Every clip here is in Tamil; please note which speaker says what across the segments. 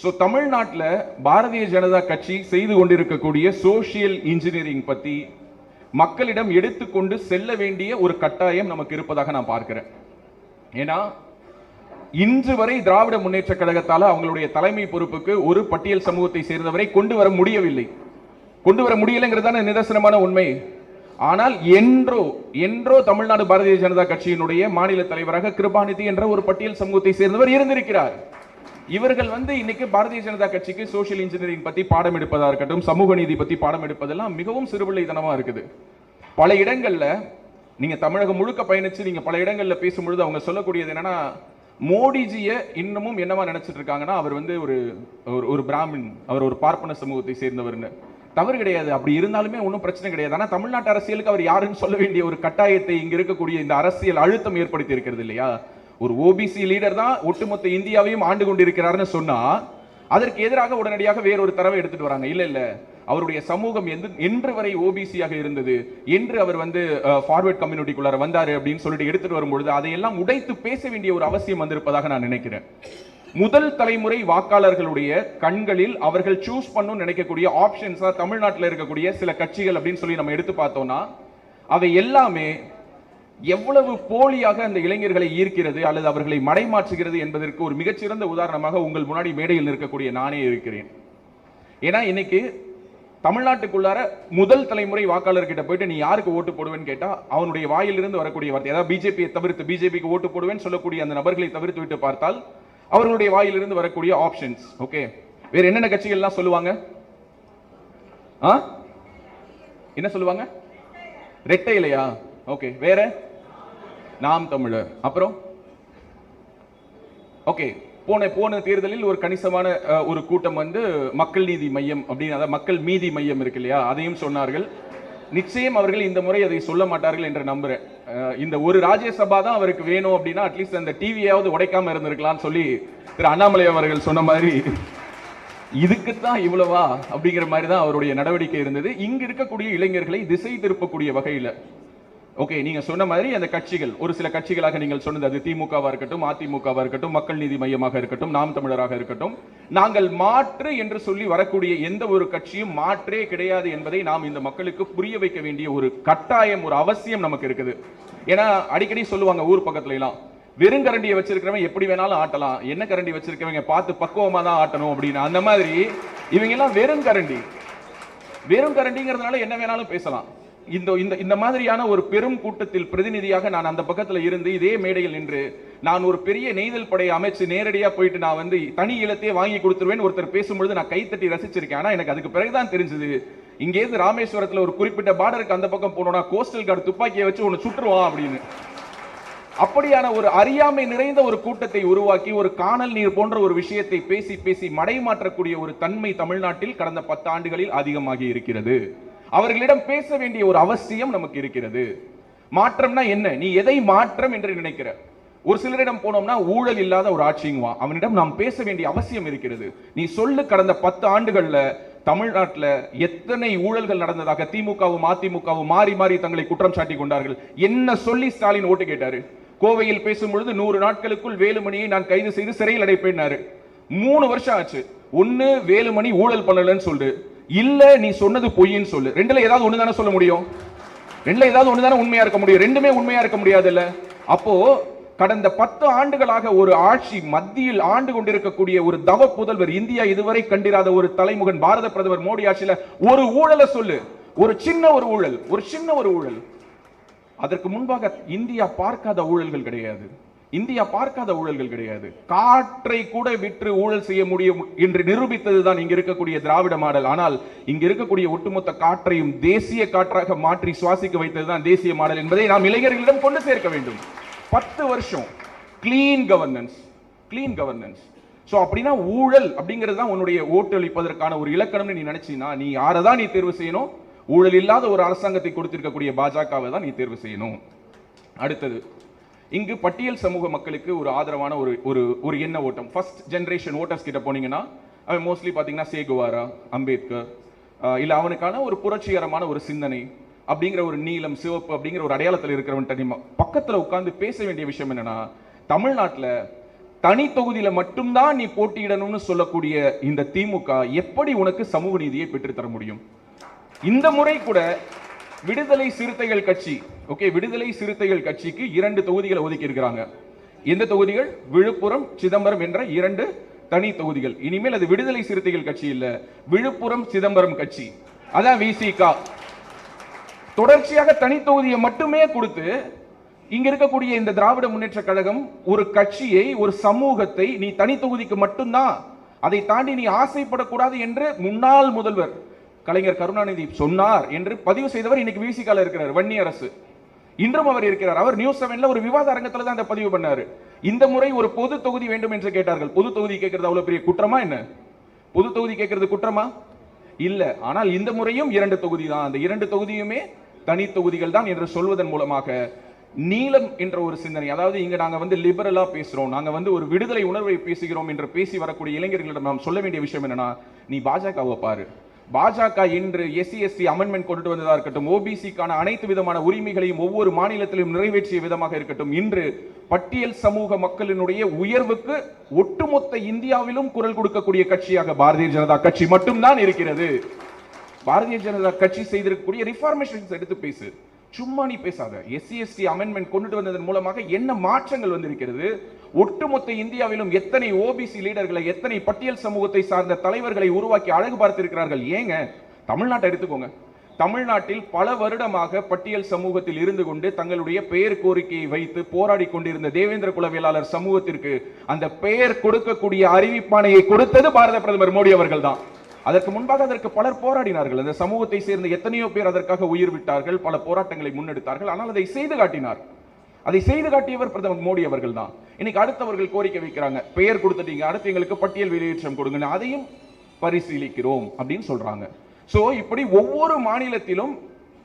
Speaker 1: ஸோ தமிழ்நாட்டில் பாரதிய ஜனதா கட்சி செய்து கொண்டிருக்கக்கூடிய சோஷியல் இன்ஜினியரிங் பற்றி மக்களிடம் எடுத்துக்கொண்டு செல்ல வேண்டிய ஒரு கட்டாயம் நமக்கு இருப்பதாக நான் பார்க்கிறேன். ஏன்னா இன்று வரை திராவிட முன்னேற்ற கழகத்தால் அவங்களுடைய தலைமை பொறுப்புக்கு ஒரு பட்டியல் சமூகத்தை சேர்ந்தவரை கொண்டு வர முடியவில்லை. கொண்டு வர முடியலைங்கிறதான நிதர்சனமான உண்மை. ஆனால் என்றோ என்றோ தமிழ்நாடு பாரதிய ஜனதா கட்சியினுடைய மாநில தலைவராக கிருபாநிதி என்ற ஒரு பட்டியல் சமூகத்தை சேர்ந்தவர் இருந்திருக்கிறார். இவர்கள் வந்து இன்னைக்கு பாரதிய ஜனதா கட்சிக்கு சோஷியல் இன்ஜினியரிங் பத்தி பாடம் எடுப்பதா இருக்கட்டும் சமூக நீதி பத்தி பாடம் எடுப்பதெல்லாம் மிகவும் சிறுபிள்ளைத்தனமா இருக்குது. பல இடங்கள்ல நீங்க தமிழகம் முழுக்க பயணிச்சு நீங்க பல இடங்கள்ல பேசும்பொழுது அவங்க சொல்லக்கூடியது என்னன்னா மோடிஜியை இன்னமும் என்னவா நினைச்சிட்டு இருக்காங்கன்னா அவர் வந்து ஒரு ஒரு- பிராமின் அவர் ஒரு பார்ப்பன சமூகத்தை சேர்ந்தவர்னு. தவறு கிடையாது. அப்படி இருந்தாலுமே ஒன்றும் பிரச்சனை கிடையாது. ஆனால் தமிழ்நாட்டு அரசியலுக்கு அவர் யாருன்னு சொல்ல வேண்டிய ஒரு கட்டாயத்தை இங்க இருக்கக்கூடிய இந்த அரசியல் அழுத்தம் ஏற்படுத்தி இருக்கிறது இல்லையா? ஒரு ஓபிசி லீடர் தான் ஒட்டுமொத்த இந்தியாவையும் ஆண்டு கொண்டிருக்கிறார்னு சொன்னா அதற்கு எதிராக உடனடியாக வேறொரு தரவை எடுத்துட்டு வராங்க. இல்ல இல்ல. அவருடைய சமூகம் எந்த என்று வரை ஓபிசியாக இருந்தது. என்று அவர் வந்து ஃபார்வர்ட் கம்யூனிட்டிக்குள்ளார வந்தாரு அப்படின்னு சொல்லிட்டு எடுத்துட்டு வரும்பொழுது அதையெல்லாம் உடைத்து பேச வேண்டிய ஒரு அவசியம் வந்திருப்பதாக நான் நினைக்கிறேன். முதல் தலைமுறை வாக்காளர்களுடைய கண்களில் அவர்கள் சூஸ் பண்ணணும்னு நினைக்கக்கூடிய ஆப்ஷன்ஸா தமிழ்நாட்டில் இருக்கக்கூடிய சில கட்சிகள் அப்படின்னு சொல்லி நம்ம எடுத்து பார்த்தோம்னா அவை எல்லாமே எவ்வளவு போலியாக அந்த இளைஞர்களை ஈர்க்கிறது அல்லது அவர்களை மடைமாற்றுகிறது என்பதற்கு ஒரு மிகச்சிறந்த உதாரணமாக உங்கள் முன்னாடி மேடையில் நிற்கக்கூடிய நானே இருக்கிறேன். ஏன்னா இன்னைக்கு தமிழ்நாட்டுக்குள்ளார முதல் தலைமுறை வாக்காளர்கிட்ட போயிட்டு நீ யாருக்கு ஓட்டு போடுவேன்னு கேட்டால் அவனுடைய வாயிலிருந்து வரக்கூடிய வார்த்தை. ஏதாவது பிஜேபியை தவிர்த்து பிஜேபிக்கு ஓட்டு போடுவேன்னு சொல்லக்கூடிய அந்த நபர்களை தவிர்த்து விட்டு பார்த்தால் அவர்களுடைய வாயிலிருந்து வரக்கூடிய ஆப்ஷன்ஸ் ஓகே வேற என்னென்ன கட்சிகள்லாம் சொல்லுவாங்க? ஆ? என்ன சொல்லுவாங்க? ரெட்டை இலையா? ஓகே வேற? நாம் தமிழர். அப்புறம்? ஓகே போன போன தேர்தலில் ஒரு கணிசமான ஒரு கூட்டம் வந்து மக்கள் நீதி மையம் அப்படின்னு அதாவது மக்கள் மீதி மையம் இருக்கு இல்லையா அதையும் சொன்னார்கள். நிச்சயம் அவர்கள் இந்த முறை அதை சொல்ல மாட்டார்கள் என்று நம்புறேன். இந்த ஒரு ராஜ்யசபா தான் அவருக்கு வேணும் அப்படின்னா அட்லீஸ்ட் அந்த டிவியாவது உடைக்காம இருந்திருக்கலாம்னு சொல்லி திரு அண்ணாமலை அவர்கள் சொன்ன மாதிரி இதுக்குத்தான் இவ்வளவா அப்படிங்கிற மாதிரி தான் அவருடைய நடவடிக்கை இருந்தது. இங்க இருக்கக்கூடிய இளைஞர்களை திசை திருப்பக்கூடிய வகையில ஓகே நீங்க சொன்ன மாதிரி அந்த கட்சிகள் ஒரு சில கட்சிகளாக நீங்கள் சொன்னது அது திமுகவா இருக்கட்டும் அதிமுகவா இருக்கட்டும் மக்கள் நீதி மையமாக இருக்கட்டும் நாம் தமிழராக இருக்கட்டும் நாங்கள் மாற்று என்று சொல்லி வரக்கூடிய எந்த ஒரு கட்சியும் மாற்றே கிடையாது என்பதை நாம் இந்த மக்களுக்கு புரிய வைக்க வேண்டிய ஒரு கட்டாயம் ஒரு அவசியம் நமக்கு இருக்குது. ஏன்னா அடிக்கடி சொல்லுவாங்க ஊர் பக்கத்துல எல்லாம் வெறும் கரண்டியை வச்சிருக்கிறவன் எப்படி வேணாலும் ஆட்டலாம் என்ன கரண்டி வச்சிருக்கவங்க பார்த்து பக்குவமா தான் ஆட்டணும் அப்படின்னு அந்த மாதிரி இவங்க எல்லாம் வெறும் கரண்டி. வெறும் கரண்டிங்கிறதுனால என்ன வேணாலும் பேசலாம். இந்த இந்த இந்த மாதிரியான ஒரு பெரும் கூட்டத்தில் பிரதிநிதியாக நான் அந்த பக்கத்தில் இருந்து இதே மேடையில் நின்று நான் ஒரு பெரிய நெய்தல் படையை அமைச்சு நேரடியாக போயிட்டு நான் வந்து தனி இலத்தையே வாங்கி கொடுத்துருவேன் ஒருத்தர் பேசும்பொழுது நான் கைத்தட்டி ரசிச்சிருக்கேன். ஆனால் எனக்கு அதுக்கு பிறகுதான் தெரிஞ்சது இங்கேருந்து ராமேஸ்வரத்தில் ஒரு குறிப்பிட்ட பார்டருக்கு அந்த பக்கம் போனோம்னா கோஸ்டல் கார்டு துப்பாக்கியை வச்சு ஒன்று சுற்றுவான் அப்படின்னு. அப்படியான ஒரு அறியாமை நிறைந்த ஒரு கூட்டத்தை உருவாக்கி ஒரு காணல் நீர் போன்ற ஒரு விஷயத்தை பேசி பேசி மடைமாற்றக்கூடிய ஒரு தன்மை தமிழ்நாட்டில் கடந்த பத்து ஆண்டுகளில் அதிகமாகி இருக்கிறது. அவர்களிடம் பேச வேண்டிய ஒரு அவசியம் நமக்கு இருக்கிறது. மாற்றம்னா என்ன? நீ எதை மாற்றம் என்று நினைக்கிற? ஒரு சிலரிடம் போனோம்னா ஊழல் இல்லாத ஒரு ஆட்சிங்குவான். அவனிடம் நாம் பேச வேண்டிய அவசியம் இருக்கிறது. நீ சொல்லு கடந்த பத்து ஆண்டுகள்ல தமிழ்நாட்டுல எத்தனை ஊழல்கள் நடந்ததாக திமுகவும் அதிமுகவும் மாறி மாறி தங்களை குற்றம் சாட்டி கொண்டார்கள். என்ன சொல்லி ஸ்டாலின் ஓட்டு கேட்டாரு? கோவையில் பேசும்பொழுது நூறு நாட்களுக்குள் வேலுமணியை நான் கைது செய்து சிறையில் அடைப்பேன்னாரு. மூணு வருஷம் ஆச்சு. ஒண்ணு வேலுமணி ஊழல் பண்ணலன்னு சொல்லு இல்ல நீ சொன்னது பொய்ன்னு சொல்லு. ரெண்டுல ஏதாவது ஒண்ணு தானே சொல்ல முடியும்? ரெண்டுல ஏதாவது ஒண்ணு தானே உண்மையா இருக்க முடியும்? ரெண்டுமே உண்மையா இருக்க முடியாதுல்ல? அப்போ கடந்த பத்து ஆண்டுகளாக ஒரு ஆட்சி மத்தியில் ஆண்டு கொண்டிருக்கக்கூடிய ஒரு தவ புதல்வர் இந்தியா இதுவரை கண்டிராத ஒரு தலைமுகன் பாரத பிரதமர் மோடி ஆட்சியில ஒரு ஊழலை சொல்லு. ஒரு சின்ன ஒரு ஊழல் ஒரு சின்ன ஒரு ஊழல். அதற்கு முன்பாக இந்தியா பார்க்காத ஊழல்கள் கிடையாது. இந்தியா பார்க்காத ஊழல்கள் கிடையாது. காற்றை கூட விற்று ஊழல் செய்ய முடியும் என்று நிரூபித்ததுதான் இங்க இருக்கக்கூடிய திராவிட மாடல். ஆனால் இங்க இருக்கக்கூடிய ஒட்டுமொத்த காற்றையும் தேசிய காற்றாக மாற்றி சுவாசிக்க வைத்ததுதான் தேசிய மாடல் என்பதை நாம் இளைஞர்களிடம் கொண்டு சேர்க்க வேண்டும். பத்து வருஷம் clean governance clean governance so அப்படின்னா ஊழல் அப்படிங்கிறது தான் உன்னுடைய ஓட்டு அளிப்பதற்கான ஒரு இலக்கணம்னு நீ நினைச்சினா நீ யாரை தான் நீ தேர்வு செய்யணும்? ஊழல் இல்லாத ஒரு அரசாங்கத்தை கொடுத்திருக்கக்கூடிய பாஜகவை தான் நீ தேர்வு செய்யணும். அடுத்தது இங்கு பட்டியல் சமூக மக்களுக்கு ஒரு ஆதரவான ஒரு ஒரு ஒரு எண்ண ஓட்டம். ஃபர்ஸ்ட் ஜென்ரேஷன் ஓட்டர்ஸ் கிட்ட போனீங்கன்னா அவன் மோஸ்ட்லி பார்த்தீங்கன்னா சேகுவாரா அம்பேத்கர் இல்லை அவனுக்கான ஒரு புரட்சிகரமான ஒரு சிந்தனை அப்படிங்கிற ஒரு நீலம் சிவப்பு அப்படிங்கிற ஒரு அடையாளத்தில் இருக்கிறவன் தெரியுமா பக்கத்தில் உட்காந்து பேச வேண்டிய விஷயம் என்னன்னா தமிழ்நாட்டில் தனி தொகுதியில் மட்டும்தான் நீ போட்டியிடணும்னு சொல்லக்கூடிய இந்த திமுக எப்படி உனக்கு சமூக நீதியை பெற்றுத்தர முடியும்? இந்த முறை கூட விடுதலை சிறுத்தைகள் கட்சி ஓகே விடுதலை சிறுத்தைகள் கட்சிக்கு இரண்டு தொகுதிகளை ஒதுக்கி இருக்கிறாங்க எந்த தொகுதிகள்? விழுப்புரம் சிதம்பரம் என்ற இரண்டு தனி தொகுதிகள். இனிமேல் அது விடுதலை சிறுத்தைகள் கட்சி இல்ல விழுப்புரம் சிதம்பரம் கட்சி. அதான் விசிகா தொடர்ச்சியாக தனி தொகுதியை மட்டுமே கொடுத்து இங்க இருக்கக்கூடிய இந்த திராவிட முன்னேற்ற கழகம் ஒரு கட்சியை ஒரு சமூகத்தை நீ தனி தொகுதிக்கு மட்டும்தான் அதை தாண்டி நீ ஆசைப்படக்கூடாது என்று முன்னாள் முதல்வர் கலைஞர் கருணாநிதி சொன்னார் என்று பதிவு செய்தவர் இன்னைக்கு விசிகால இருக்கிறார் வன்னி அரசு இன்றும் அவர் இருக்கிறார். அவர் நியூஸ் செவன்ல ஒரு விவாத அரங்கத்தில் தான் அந்த பதிவு பண்ணாரு. இந்த முறை ஒரு பொது தொகுதி வேண்டும் என்று கேட்டார்கள். பொது தொகுதி கேட்கறது அவ்வளவு பெரிய குற்றமா என்ன? பொது தொகுதி கேட்கறது குற்றமா? இல்ல. ஆனால் இந்த முறையும் இரண்டு தொகுதி தான். அந்த இரண்டு தொகுதியுமே தனி தொகுதிகள் தான் என்று சொல்வதன் மூலமாக நீலம் என்ற ஒரு சிந்தனை அதாவது இங்க நாங்க வந்து லிபரலா பேசுறோம் நாங்க வந்து ஒரு விடுதலை உணர்வை பேசுகிறோம் என்று பேசி வரக்கூடிய இளைஞர்களிடம் நாம் சொல்ல வேண்டிய விஷயம் என்னன்னா நீ பாஜகவை பாரு. பாஜக இன்று எஸ்சி எஸ்சி அமெண்ட்மெண்ட் கொண்டு வந்ததாக இருக்கட்டும் ஓபிசிக்கான அனைத்து விதமான உரிமைகளையும் ஒவ்வொரு மாநிலத்திலும் நிறைவேற்றிய விதமாக இருக்கட்டும் இன்று பட்டியல் சமூக மக்களினுடைய உயர்வுக்கு ஒட்டுமொத்த இந்தியாவிலும் குரல் கொடுக்கக்கூடிய கட்சியாக பாரதிய ஜனதா கட்சி மட்டும்தான் இருக்கிறது. பாரதிய ஜனதா கட்சி செய்திருக்கக்கூடிய ரிஃபார்மேஷன்ஸ் எடுத்து பேசு. சும்மா நீ பேசாத. எஸ்சி எஸ்டி அமெண்ட்மெண்ட் கொண்டுட்டு வந்ததன் மூலமாக என்ன மாற்றங்கள் வந்திருக்கிறது? ஒட்டுமொத்த இந்தியாவிலும் எத்தனை ஓபிசி லீடர்களை எத்தனை பட்டியல் சமூகத்தை சார்ந்த தலைவர்களை உருவாக்கி அழகு பார்த்திருக்கிறார்கள்? ஏங்க தமிழ்நாட்டை எடுத்துக்கோங்க. தமிழ்நாட்டில் பல வருடமாக பட்டியல் சமூகத்தில் இருந்து கொண்டு தங்களுடைய பெயர் கோரிக்கையை வைத்து போராடி கொண்டிருந்த தேவேந்திர குலவியலாளர் சமூகத்திற்கு அந்த பெயர் கொடுக்கக்கூடிய அறிவிப்பானையை கொடுத்தது பாரத பிரதமர் மோடி அவர்கள் தான். அதற்கு முன்பாக அதற்கு பலர் போராடினார்கள். அந்த சமூகத்தை சேர்ந்த எத்தனையோ பேர் அதற்காக உயிர் விட்டார்கள் பல போராட்டங்களை முன்னெடுத்தார்கள் ஆனால் அதை செய்து காட்டினார். அதை செய்து காட்டியவர் பிரதமர் மோடி அவர்கள் தான். இன்னைக்கு அடுத்தவர்கள் கோரிக்கை வைக்கிறாங்க. பெயர் கொடுத்துட்டீங்க. அடுத்து எங்களுக்கு பட்டியல் வெளியேற்றம் கொடுங்க அதையும் பரிசீலிக்கிறோம் அப்படின்னு சொல்றாங்க. ஸோ இப்படி ஒவ்வொரு மாநிலத்திலும்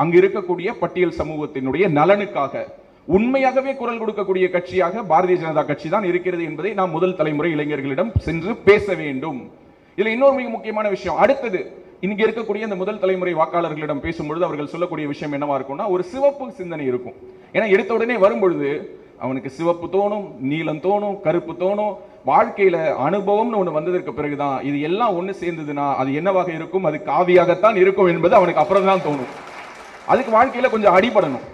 Speaker 1: அங்கு இருக்கக்கூடிய பட்டியல் சமூகத்தினுடைய நலனுக்காக உண்மையாகவே குரல் கொடுக்கக்கூடிய கட்சியாக பாரதிய ஜனதா கட்சி தான் இருக்கிறது என்பதை நாம் முதல் தலைமுறை இளைஞர்களிடம் சென்று பேச வேண்டும். இதுல இன்னொரு மிக முக்கியமான விஷயம். அடுத்தது இங்க இருக்கக்கூடிய அந்த முதல் தலைமுறை வாக்காளர்களிடம் பேசும்பொழுது அவர்கள் சொல்லக்கூடிய விஷயம் என்னவா இருக்கும்னா ஒரு சிவப்பு சிந்தனை இருக்கும். ஏன்னா எடுத்த உடனே வரும்பொழுது அவனுக்கு சிவப்பு தோணும் நீலம் தோணும் கருப்பு தோணும். வாழ்க்கையில அனுபவம்னு ஒண்ணு வந்ததற்கு பிறகுதான் இது எல்லாம் ஒண்ணு சேர்ந்ததுன்னா அது என்னவாக இருக்கும்? அது காவியாகத்தான் இருக்கும் என்பது அவனுக்கு அப்புறம் தான் தோணும். அதுக்கு வாழ்க்கையில கொஞ்சம் அடிபடணும்.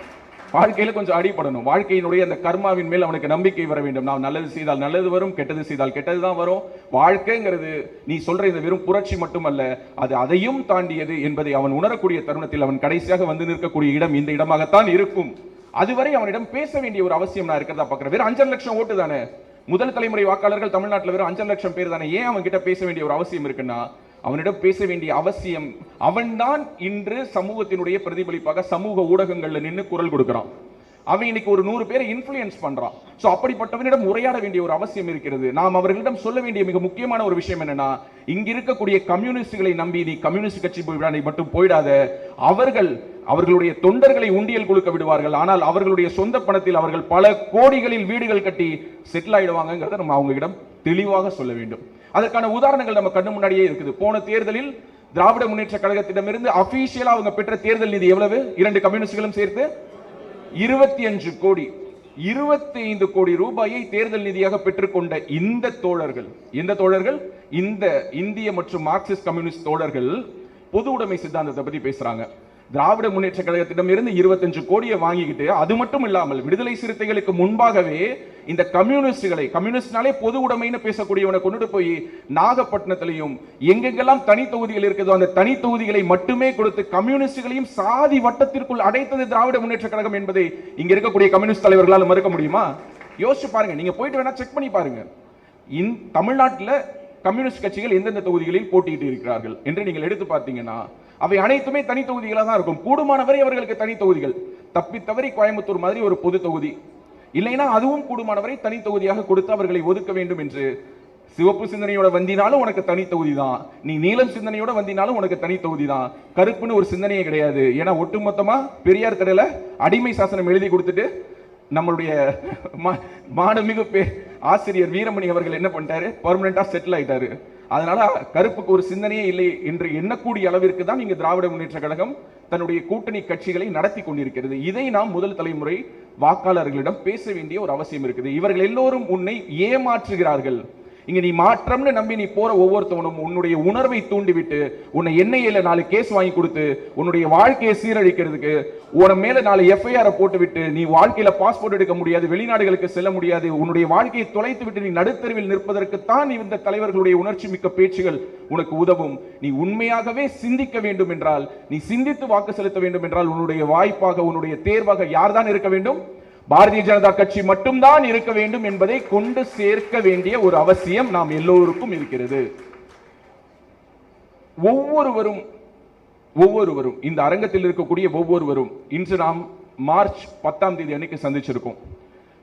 Speaker 1: வாழ்க்கையில கொஞ்சம் அடிபடணும். வாழ்க்கையினுடைய அந்த கர்மாவின் மேல் அவனுக்கு நம்பிக்கை வர வேண்டும். நாம் நல்லது செய்தால் நல்லது வரும் கெட்டது செய்தால் கெட்டது தான் வரும். வாழ்க்கைங்கிறது நீ சொல்ற இந்த வெறும் புரட்சி மட்டுமல்ல அது அதையும் தாண்டியது என்பதை அவன் உணரக்கூடிய தருணத்தில் அவன் கடைசியாக வந்து நிற்கக்கூடிய இடம் இந்த இடமாகத்தான் இருக்கும். அதுவரை அவனிடம் பேச வேண்டிய ஒரு அவசியம் நான் இருக்கிறதா பார்க்குறேன். வெறும் அஞ்சரை லட்சம் ஓட்டு தானே? முதல் தலைமுறை வாக்காளர்கள் தமிழ்நாட்டில் வெறும் அஞ்சரை லட்சம் பேர் தானே? ஏன் அவன் கிட்ட பேச வேண்டிய ஒரு அவசியம் இருக்குன்னா அவனிடம் பேச வேண்டிய அவசியம் அவன்தான் இன்று சமூகத்தினுடைய பிரதிபலிப்பாக சமூக ஊடகங்கள்ல நின்று குரல் கொடுக்கிறான். அவன் இன்னைக்கு ஒரு நூறு பேரை இன்ஃப்ளூயன்ஸ் பண்றான். சோ அப்படிப்பட்டவனிடம் உரையாட வேண்டிய ஒரு அவசியம் இருக்கிறது. நாம் அவர்களிடம் சொல்ல வேண்டிய மிக முக்கியமான ஒரு விஷயம் என்னன்னா இங்க இருக்கக்கூடிய கம்யூனிஸ்டுகளை நம்பி நீ கம்யூனிஸ்ட் கட்சி போய்விடாத மட்டும் போயிடாத. அவர்கள் அவர்களுடைய தொண்டர்களை உண்டியல் கொடுக்க விடுவார்கள். ஆனால் அவர்களுடைய சொந்த பணத்தில் அவர்கள் பல கோடிகளில் வீடுகள் கட்டி செட்டில் ஆயிடுவாங்கிறத நம்ம அவங்க இடம் தெளிவாக சொல்ல வேண்டும். அதற்கான உதாரணங்கள் நம்ம கண்ணு முன்னாடியே இருக்குது. போன தேர்தலில் திராவிட முன்னேற்ற கழகத்திடமிருந்து அபிஷியலா அவங்க பெற்ற தேர்தல் நிதி எவ்வளவு? இரண்டு கம்யூனிஸ்டுகளும் சேர்த்து இருபத்தி அஞ்சு கோடி. இருபத்தி ஐந்து கோடி ரூபாயை தேர்தல் நிதியாக பெற்றுக்கொண்ட இந்த தோழர்கள் எந்த தோழர்கள்? இந்த இந்திய மற்றும் மார்க்சிஸ்ட் கம்யூனிஸ்ட் தோழர்கள் பொது உடைமை சித்தாந்தத்தை பத்தி பேசுறாங்க. திராவிட முன்னேற்ற கழகத்திடம் இருந்து இருபத்தஞ்சு கோடியை வாங்கிக்கிட்டு அது மட்டும் இல்லாமல் விடுதலை சிறுத்தைகளுக்கு முன்பாகவே இந்த கம்யூனிஸ்டுகளை கம்யூனிஸ்ட்னாலே பொது உடைமைன்னு பேசக்கூடியவனை கொண்டுட்டு போய் நாகப்பட்டினத்திலையும் எங்கெங்கெல்லாம் தனி தொகுதிகள் இருக்குதோ அந்த தனி தொகுதிகளை மட்டுமே கொடுத்து கம்யூனிஸ்டுகளையும் சாதி வட்டத்திற்குள் அடைத்தது திராவிட முன்னேற்ற கழகம் என்பதை இங்க இருக்கக்கூடிய கம்யூனிஸ்ட் தலைவர்களால் மறுக்க முடியுமா? யோசிச்சு பாருங்க. நீங்க போயிட்டு வேணா செக் பண்ணி பாருங்க. இன் தமிழ்நாட்டில் கம்யூனிஸ்ட் கட்சிகள் எந்தெந்த தொகுதிகளில் போட்டியிட்டு இருக்கிறார்கள் என்று நீங்கள் எடுத்து பார்த்தீங்கன்னா அவை அனைத்துமே தனி தொகுதிகளாக தான் இருக்கும். கூடுமானவரை அவர்களுக்கு தனி தொகுதிகள். தப்பி தவறி கோயம்புத்தூர் மாதிரி ஒரு பொது தொகுதி. இல்லைன்னா அதுவும் கூடுமானவரை தனி தொகுதியாக கொடுத்து அவர்களை ஒதுக்க வேண்டும் என்று. சிவப்பு சிந்தனையோட வந்தினாலும் உனக்கு தனி தொகுதி தான். நீ நீலம் சிந்தனையோட வந்தினாலும் உனக்கு தனி தொகுதி தான். கருப்புன்னு ஒரு சிந்தனையே கிடையாது. ஏன்னா ஒட்டுமொத்தமா பெரியார் கடையில அடிமை சாசனம் எழுதி கொடுத்துட்டு நம்மளுடைய மா- மாண்புமிகு ஆசிரியர் வீரமணி அவர்கள் என்ன பண்ணிட்டாரு? பர்மனண்டா செட்டில் ஆயிட்டாரு. அதனால கருப்புக்கு ஒரு சிந்தனையே இல்லை என்று எண்ணக்கூடிய அளவிற்கு தான் இங்கே திராவிட முன்னேற்ற கழகம் தன்னுடைய கூட்டணி கட்சிகளை நடத்தி கொண்டிருக்கிறது. இதை நாம் முதல் தலைமுறை வாக்காளர்களிடம் பேச வேண்டிய ஒரு அவசியம் இருக்குது. இவர்கள் எல்லோரும் உன்னை ஏமாற்றுகிறார்கள். இங்க நீ மாற்றம்னு நம்பி நீ போற ஒவ்வொருத்தவனும் உன்னுடைய உணர்வை தூண்டிவிட்டு உன்னை எண்ணெயில நாலு கேஸ் வாங்கி கொடுத்து உன்னுடைய வாழ்க்கையை சீரழிக்கிறதுக்கு உன மேல நாலு எஃப்ஐஆர் போட்டுவிட்டு நீ வாழ்க்கையில பாஸ்போர்ட் எடுக்க முடியாது வெளிநாடுகளுக்கு செல்ல முடியாது உன்னுடைய வாழ்க்கையை தொலைத்து விட்டு நீ நடுத்தருவில் நிற்பதற்கு தான் இந்த தலைவர்களுடைய உணர்ச்சி மிக்க பேச்சுகள் உனக்கு உதவும். நீ உண்மையாகவே சிந்திக்க வேண்டும் என்றால் நீ சிந்தித்து வாக்கு செலுத்த வேண்டும் என்றால் உன்னுடைய வாய்ப்பாக உன்னுடைய தேர்வாக யார்தான் இருக்க வேண்டும்? பாரதிய ஜனதா கட்சி மட்டும்தான் இருக்க வேண்டும் என்பதை கொண்டு சேர்க்க வேண்டிய ஒரு அவசியம் நாம் எல்லோருக்கும் இருக்கிறது. ஒவ்வொருவரும் ஒவ்வொருவரும் இந்த அரங்கத்தில் இருக்கக்கூடிய ஒவ்வொருவரும் இன்று நாம் மார்ச் பத்தாம் தேதி அன்னைக்கு சந்திச்சிருக்கோம்.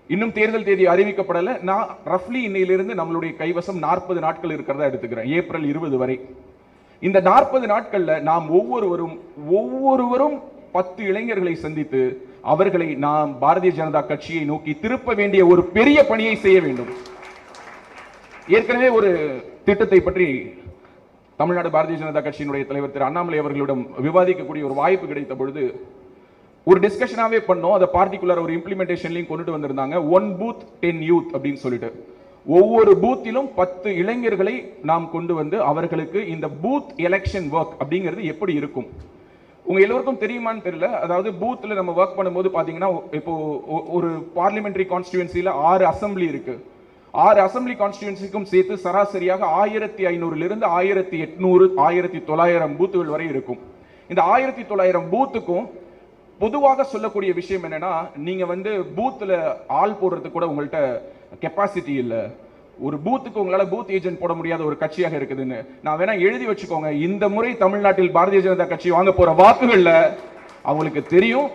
Speaker 1: இன்னும் தேர்தல் தேதி அறிவிக்கப்படல. நான் ரஃப்லி இன்னையிலிருந்து நம்மளுடைய கைவசம் நாற்பது நாட்கள் இருக்கிறதா எடுத்துக்கிறேன். ஏப்ரல் இருபது வரை. இந்த நாற்பது நாட்கள்ல நாம் ஒவ்வொருவரும் ஒவ்வொருவரும் பத்து இளைஞர்களை சந்தித்து அவர்களை நாம் பாரதிய ஜனதா கட்சியை நோக்கி திருப்ப வேண்டிய ஒரு பெரிய பணியை செய்ய வேண்டும். ஏற்கனவே ஒரு திட்டத்தை பற்றி தமிழ்நாடு பாரதிய ஜனதா கட்சியினுடைய தலைவர் திரு அண்ணாமலை அவர்களிடம் விவாதிக்கக்கூடிய ஒரு வாய்ப்பு கிடைத்த பொழுது ஒரு டிஸ்கஷனாவே பண்ணோம். அதை பார்ட்டிகுலர் ஒரு இம்ப்ளிமெண்டேஷன்லையும் கொண்டுட்டு வந்திருந்தாங்க. ஒன் பூத் டென் யூத் அப்படின்னு சொல்லிட்டு. ஒவ்வொரு பூத்திலும் பத்து இளைஞர்களை நாம் கொண்டு வந்து அவர்களுக்கு இந்த பூத் எலெக்ஷன் ஒர்க் அப்படிங்கிறது எப்படி இருக்கும்? உங்க எல்லோருக்கும் தெரியுமான்னு தெரியல. அதாவது பூத்ல நம்ம ஒர்க் பண்ணும்போது பாத்தீங்கன்னா இப்போ ஒரு பார்லிமெண்ட்ரி கான்ஸ்டியூன்சில ஆறு அசெம்பிளி இருக்கு. ஆறு அசம்பிளி கான்ஸ்டியூன்சிக்கும் சேர்த்து சராசரியாக ஆயிரத்தி ஐநூறுலேருந்து ஆயிரத்தி எட்நூறு ஆயிரத்தி தொள்ளாயிரம் பூத்துகள் வரை இருக்கும். இந்த ஆயிரத்தி தொள்ளாயிரம் பூத்துக்கும் பொதுவாக சொல்லக்கூடிய விஷயம் என்னன்னா நீங்க வந்து பூத்தில் ஆள் போடுறதுக்கு கூட உங்கள்கிட்ட கெப்பாசிட்டி இல்லை. ஒரு பூத்துக்கு உங்களால பூத் ஏஜென்ட் போட முடியாத ஒரு கட்சியாக இருக்குதுன்னு. நான் வேணா எழுதி வச்சுக்கோங்க. இந்த முறை தமிழ்நாட்டில் பாரதிய ஜனதா கட்சி வாங்க போற வாக்குகள்ல அவங்களுக்கு தெரியும்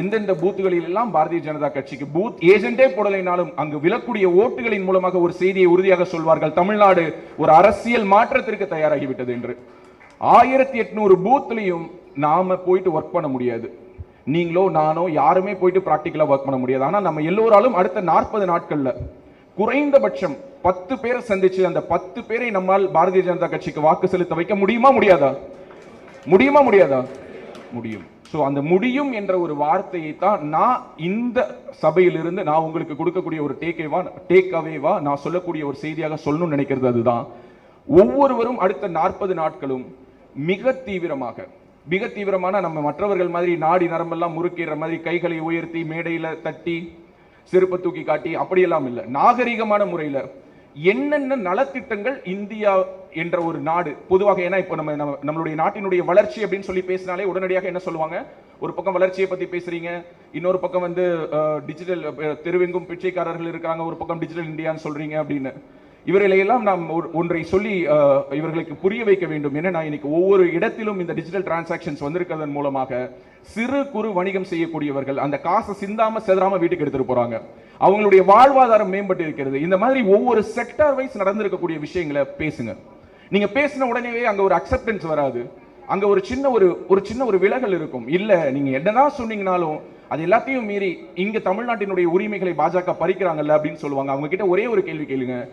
Speaker 1: எந்தெந்த பூத்துகளில் எல்லாம் பாரதிய ஜனதா கட்சிக்கு பூத் ஏஜென்டே போடலைனாலும் அங்கு விழக்கூடிய ஓட்டுகளின் மூலமாக ஒரு செய்தியை உறுதியாக சொல்வார்கள். தமிழ்நாடு ஒரு அரசியல் மாற்றத்திற்கு தயாராகிவிட்டது என்று. ஆயிரத்தி எட்நூறு பூத்லையும் நாம போயிட்டு ஒர்க் பண்ண முடியாது. நீங்களோ நானோ யாருமே போயிட்டு பிராக்டிக்கலா ஒர்க் பண்ண முடியாது. ஆனா நம்ம எல்லோராலும் அடுத்த நாற்பது நாட்கள்ல குறைந்தபட்சம் பத்து பேரை சந்திச்சு அந்த பத்து பேரை நம்மால் பாரதிய ஜனதா கட்சிக்கு வாக்கு செலுத்த வைக்க முடியுமா முடியாதா? முடியுமா முடியாதா? முடியும். ஸோ அந்த முடியும் என்ற ஒரு வார்த்தையை தான் நான் இந்த சபையிலிருந்து நான் உங்களுக்கு கொடுக்கக்கூடிய ஒரு டேக்கேவா டேக் அவேவா நான் சொல்லக்கூடிய ஒரு செய்தியாக சொல்லணும்னு நினைக்கிறது அதுதான். ஒவ்வொருவரும் அடுத்த நாற்பது நாட்களும் மிக தீவிரமாக மிக தீவிரமான நம்ம மற்றவர்கள் மாதிரி நாடி நரம்பெல்லாம் முறுக்கிற மாதிரி கைகளை உயர்த்தி மேடையில் தட்டி செருப்பை தூக்கி காட்டி அப்படியெல்லாம் இல்லை. நாகரிகமான முறையில் என்னென்ன நலத்திட்டங்கள் இந்தியா என்ற ஒரு நாடு பொதுவாக ஏன்னா இப்போ நம்ம நம்ம- நம்மளுடைய நாட்டினுடைய வளர்ச்சி அப்படின்னு சொல்லி பேசினாலே உடனடியாக என்ன சொல்லுவாங்க? ஒரு பக்கம் வளர்ச்சியை பற்றி பேசுறீங்க இன்னொரு பக்கம் வந்து டிஜிட்டல் தெருவெங்கும் பிச்சைக்காரர்கள் இருக்காங்க ஒரு பக்கம் டிஜிட்டல் இந்தியான்னு சொல்றீங்க அப்படின்னு. இவர்களையெல்லாம் நாம் ஒரு- ஒன்றை சொல்லி இவர்களுக்கு புரிய வைக்க வேண்டும் என்னன்னா இன்னைக்கு ஒவ்வொரு இடத்திலும் இந்த டிஜிட்டல் டிரான்சாக்ஷன்ஸ் வந்திருக்கிறதன் மூலமாக சிறு குறு வணிகம் செய்யக்கூடியவர்கள் அந்த காசை சிந்தாம செதறாம வீட்டுக்கு எடுத்துட்டு போறாங்க. அவங்களுடைய வாழ்வாதாரம் மேம்பட்டு இருக்கிறது. இந்த மாதிரி ஒவ்வொரு செக்டார் வைஸ் நடந்திருக்கக்கூடிய விஷயங்களை பேசுங்க. நீங்க பேசின உடனேவே அங்க ஒரு அக்செப்டன்ஸ் வராது. அங்க ஒரு சின்ன ஒரு ஒரு சின்ன ஒரு விலகல் இருக்கும். இல்ல நீங்க என்னதான் சொன்னீங்கனாலும் அது எல்லாத்தையும் மீறி இங்க தமிழ்நாட்டினுடைய உரிமைகளை பாஜக பறிக்கிறாங்கல்ல அப்படின்னு சொல்லுவாங்க. அவங்க கிட்ட ஒரே ஒரு கேள்வி கேளுங்க.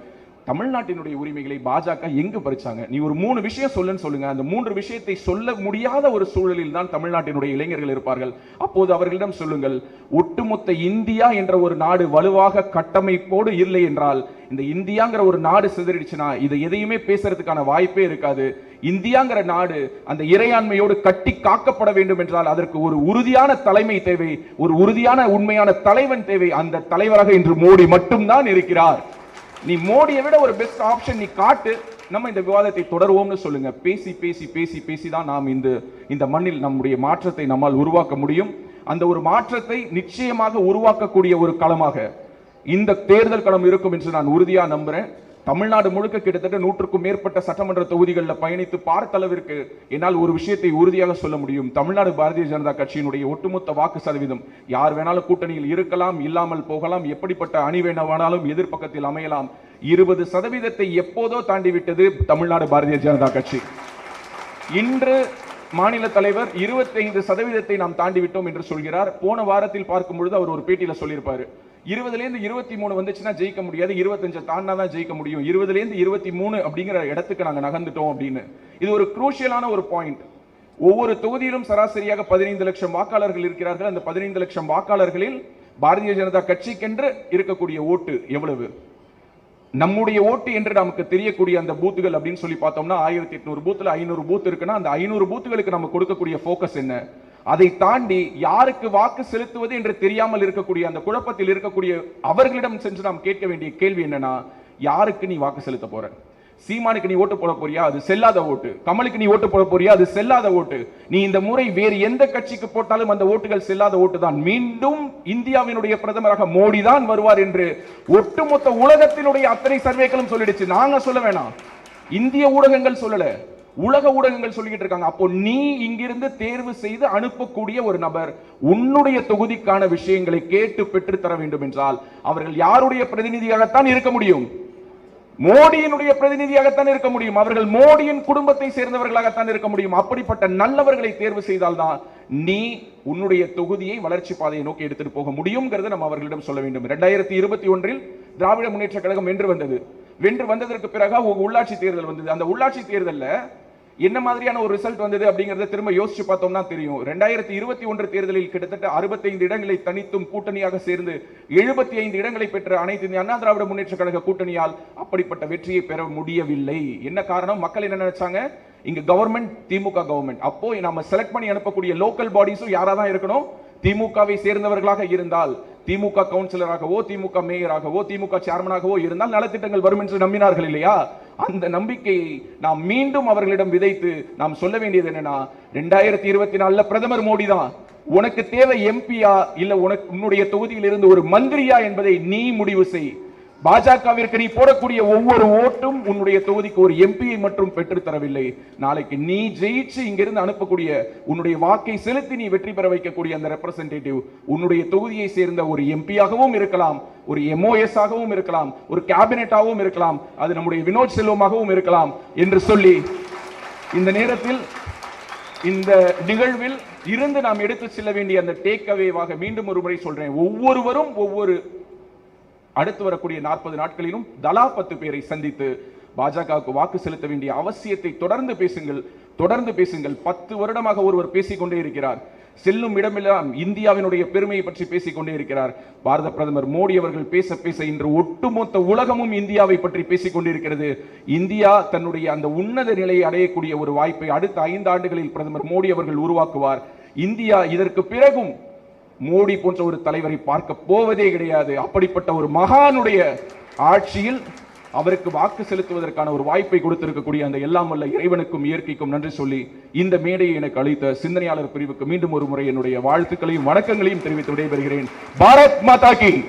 Speaker 1: தமிழ்நாட்டினுடைய உரிமைகளை பாஜக எங்கு பறிச்சாங்க? நீ ஒரு மூணு விஷயம் சொல்லுன்னு சொல்லுங்க. அந்த மூன்று விஷயத்தை சொல்ல முடியாத ஒரு சூழலில் தான் தமிழ்நாட்டினுடைய இளைஞர்கள் இருப்பார்கள். அப்போது அவர்களிடம் சொல்லுங்கள் ஒட்டுமொத்த இந்தியா என்ற ஒரு நாடு வலுவாக கட்டமைப்போடு இல்லை என்றால் இந்த இந்தியாங்கிற ஒரு நாடு சிதறிடுச்சுன்னா இதை எதையுமே பேசுறதுக்கான வாய்ப்பே இருக்காது. இந்தியாங்கிற நாடு அந்த இறையாண்மையோடு கட்டி காக்கப்பட வேண்டும் என்றால் அதற்கு ஒரு உறுதியான தலைமை தேவை ஒரு உறுதியான உண்மையான தலைவன் தேவை. அந்த தலைவராக இன்று மோடி மட்டும்தான் இருக்கிறார். நீ மோடியை விட ஒரு பெஸ்ட் ஆப்ஷன் நீ காட்டு. நம்ம இந்த விவாதத்தை தொடருவோம்னு சொல்லுங்க. பேசி பேசி பேசி பேசி தான் நாம் இந்த இந்த மண்ணில் நம்முடைய மாற்றத்தை நம்மால் உருவாக்க முடியும். அந்த ஒரு மாற்றத்தை நிச்சயமாக உருவாக்கக்கூடிய ஒரு களமாக இந்த தேர்தல் களம் இருக்கும் என்று நான் உறுதியாக நம்புறேன். தமிழ்நாடு முழுக்க கிட்டத்தட்ட நூற்றுக்கும் மேற்பட்ட சட்டமன்ற தொகுதிகளில் பயணித்து பார்த்த அளவிற்கு என்னால் ஒரு விஷயத்தை உறுதியாக சொல்ல முடியும். தமிழ்நாடு பாரதிய ஜனதா கட்சியினுடைய ஒட்டுமொத்த வாக்கு சதவீதம் யார் வேணாலும் கூட்டணியில் இருக்கலாம் இல்லாமல் போகலாம் எப்படிப்பட்ட அணி வேணாலும் எதிர்ப்பக்கத்தில் அமையலாம். இருபது சதவீதத்தை எப்போதோ தாண்டி விட்டது தமிழ்நாடு பாரதிய ஜனதா கட்சி. இன்று மாநில தலைவர் 25% சதவீதத்தை நாம் தாண்டி விட்டோம் என்று சொல்கிறார். போன வாரத்தில் பார்க்கும் பொழுது அவர் ஒரு பேட்டியில சொல்லியிருப்பார். இருபதுல இருந்து இருபத்தி மூணு வந்துச்சுன்னா ஜெயிக்க முடியாது. இருபத்தஞ்சு தாண்டா தான் ஜெயிக்க முடியும். இருபதுல இருந்து இருபத்தி மூணு அப்படிங்கிற இடத்துக்கு நாங்க நகர்ந்துட்டோம் அப்படின்னு. இது ஒரு குரூஷியலான ஒரு பாயிண்ட் ஒவ்வொரு தொகுதியிலும் சராசரியாக பதினைந்து லட்சம் வாக்காளர்கள் இருக்கிறார்கள். அந்த பதினைந்து லட்சம் வாக்காளர்களில் பாரதிய ஜனதா கட்சிக்கென்று இருக்கக்கூடிய ஓட்டு எவ்வளவு? நம்முடைய ஓட்டு என்று நமக்கு தெரியக்கூடிய அந்த பூத்துகள் அப்படின்னு சொல்லி பார்த்தோம்னா ஆயிரத்தி எட்நூறு பூத்துல ஐநூறு பூத் இருக்குன்னா அந்த ஐநூறு பூத்துகளுக்கு நம்ம கொடுக்கக்கூடிய ஃபோக்கஸ் என்ன? அதை தாண்டி யாருக்கு வாக்கு செலுத்துவது என்று தெரியாமல் இருக்கக்கூடிய அந்த குழப்பத்தில் இருக்கக்கூடிய அவர்களிடம் சென்று நாம் கேட்க வேண்டிய கேள்வி என்னன்னா யாருக்கு நீ வாக்கு செலுத்த போற? சீமானுக்கு நீ ஓட்டு போட போறியா? அது செல்லாத ஓட்டு. கமலுக்கு நீ ஓட்டு போட போறியா? அது செல்லாத ஓட்டு. நீ இந்த முறை வேறு எந்த கட்சிக்கு போட்டாலும் அந்த ஓட்டுகள் செல்லாத ஓட்டு தான். மீண்டும் இந்தியாவினுடைய பிரதமராக மோடி தான் வருவார் என்று ஒட்டுமொத்த உலகத்தினுடைய அத்தனை சர்வேக்களும் சொல்லிடுச்சு. நாங்க சொல்ல வேணாம். இந்திய ஊடகங்கள் சொல்லல. உலக ஊடகங்கள் சொல்லிக்கிட்டு இருக்காங்க. அப்போ நீ இங்கிருந்து தேர்வு செய்து அனுப்பக்கூடிய ஒரு நபர் உன்னுடைய தொகுதிக்கான விஷயங்களை கேட்டு பெற்று தர வேண்டும் என்றால் அவர்கள் யாருடைய பிரதிநிதியாகத்தான் இருக்க முடியும்? மோடியினுடைய பிரதிநிதியாகத்தான் இருக்க முடியும். அவர்கள் மோடியின் குடும்பத்தை சேர்ந்தவர்களாகத்தான் இருக்க முடியும். அப்படிப்பட்ட நல்லவர்களை தேர்வு செய்தால்தான் நீ உன்னுடைய தொகுதியை வளர்ச்சி பாதையை நோக்கி எடுத்துட்டு போக முடியுங்கிறத நம்ம அவர்களிடம் சொல்ல வேண்டும். இரண்டாயிரத்தி இருபத்தி ஒன்றில் திராவிட முன்னேற்ற கழகம் வென்று வந்தது. வென்று வந்ததற்கு பிறகு உள்ளாட்சி தேர்தல் வந்தது. அந்த உள்ளாட்சி தேர்தலில் என்ன மாதிரியான ஒரு ரிசல்ட் வந்தது அப்படிங்கறத திரும்ப யோசிச்சு பார்த்தோம்னா தெரியும். ரெண்டாயிரத்தி இருபத்தி ஒன்று தேர்தலில் கிட்டத்தட்ட அறுபத்தைந்து இடங்களை தனித்தும் கூட்டணியாக சேர்ந்து எழுபத்தி ஐந்து இடங்களை பெற்ற அனைத்து இந்திய அண்ணா திராவிட முன்னேற்ற கழக கூட்டணியால் அப்படிப்பட்ட வெற்றியை பெற முடியவில்லை. என்ன காரணம்? மக்கள் என்ன நினைச்சாங்க? இங்க கவர்மெண்ட் திமுக கவர்மெண்ட் அப்போ நம்ம செலக்ட் பண்ணி அனுப்பக்கூடிய லோக்கல் பாடிஸும் யாரா தான் இருக்கணும்? திமுகவை சேர்ந்தவர்களாக இருந்தால் திமுக கவுன்சிலராகவோ திமுக மேயராகவோ திமுக சேர்மனாகவோ இருந்தால் நலத்திட்டங்கள் வரும் என்று நம்பினார்கள் இல்லையா? அந்த நம்பிக்கையை நாம் மீண்டும் அவர்களிடம் விதைத்து நாம் சொல்ல வேண்டியது என்னன்னா ரெண்டாயிரத்தி இருபத்தி நாலுல பிரதமர் மோடி தான் உனக்கு தேவை எம்பியா இல்ல உனக்கு உன்னுடைய தொகுதியில் இருந்து ஒரு மந்திரியா என்பதை நீ முடிவு செய். பாஜகவிற்கு நீ போடக்கூடிய ஒவ்வொரு ஓட்டும் உன்னுடைய தொகுதிக்கு ஒரு எம்பியை மட்டும் பெற்று தரவில்லை நாளைக்கு நீ ஜெயிச்சு இங்கிருந்து அனுப்பக்கூடிய உன்னுடைய வாக்கை செலுத்தி நீ வெற்றி பெற வைக்கக்கூடிய அந்த ரெப்ரசன்டேட்டிவ் உன்னுடைய தொகுதியை சேர்ந்த ஒரு எம்பியாகவும் இருக்கலாம் ஒரு எம்ஓஎஸ் ஆகவும் இருக்கலாம் ஒரு கேபினெட்டாகவும் இருக்கலாம் அது நம்முடைய வினோத் செல்வமாகவும் இருக்கலாம் என்று சொல்லி இந்த நேரத்தில் இந்த நிகழ்வில் இருந்து நாம் எடுத்து செல்ல வேண்டிய அந்த டேக் அவேவாக மீண்டும் ஒரு முறை சொல்றேன். ஒவ்வொருவரும் ஒவ்வொரு அடுத்து வரக்கூடிய நாற்பது நாட்களிலும் தலா பத்து பேரை சந்தித்து பாஜகவுக்கு வாக்கு செலுத்த வேண்டிய அவசியத்தை தொடர்ந்து பேசுங்கள் தொடர்ந்து பேசுங்கள். பத்து வருடமாக ஒருவர் பேசிக்கொண்டே இருக்கிறார். செல்லும் இடமெல்லாம் இந்தியாவினுடைய பெருமையை பற்றி பேசிக் கொண்டே இருக்கிறார். பாரத பிரதமர் மோடி அவர்கள் பேச பேச இன்று ஒட்டுமொத்த உலகமும் இந்தியாவை பற்றி பேசிக்கொண்டிருக்கிறது இந்தியா தன்னுடைய அந்த உன்னத நிலையை அடையக்கூடிய ஒரு வாய்ப்பை அடுத்த ஐந்து ஆண்டுகளில் பிரதமர் மோடி அவர்கள் உருவாக்குவார். இந்தியா இதற்கு பிறகும் மோடி போன்ற ஒரு தலைவரை பார்க்க போவதே கிடையாது. அப்படிப்பட்ட ஒரு மகானுடைய ஆட்சியில் அவருக்கு வாக்கு செலுத்துவதற்கான ஒரு வாய்ப்பை கொடுத்திருக்கக்கூடிய அந்த எல்லாம் வல்ல இறைவனுக்கும் இயற்கைக்கும் நன்றி சொல்லி இந்த மேடையை எனக்கு அளித்த சிந்தனையாளர் பிரிவுக்கு மீண்டும் ஒரு முறை என்னுடைய வாழ்த்துக்களையும் வணக்கங்களையும் தெரிவித்து விடைபெறுகிறேன். பாரத் மாதா கி.